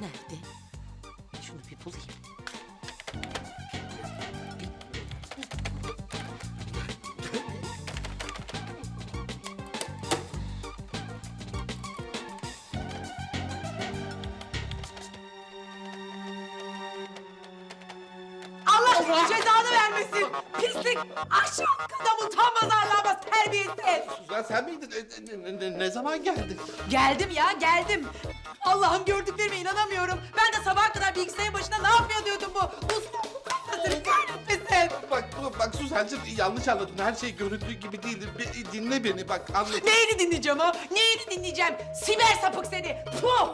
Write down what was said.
nerede? Şunu bir bulayım. Allah cezanı vermesin. Pislik. Aşağı kadar utanmaz arlanmaz terbiyesiz. Suzan sen miydin? E, Ne, ne- ne zaman geldin? Geldim ya geldim. Allah'ım gördüklerime inanamıyorum. Ben de sabah kadar bilgisayarın başında ne yapıyor diyordum bu. Usta seni kahretmesin. Bak dur, bak Suzan'cığım yanlış anladın. Her şey göründüğü gibi değildir. Bir, dinle beni bak anla. Neyini dinleyeceğim o? Neyini dinleyeceğim? Siber sapık seni. Puh!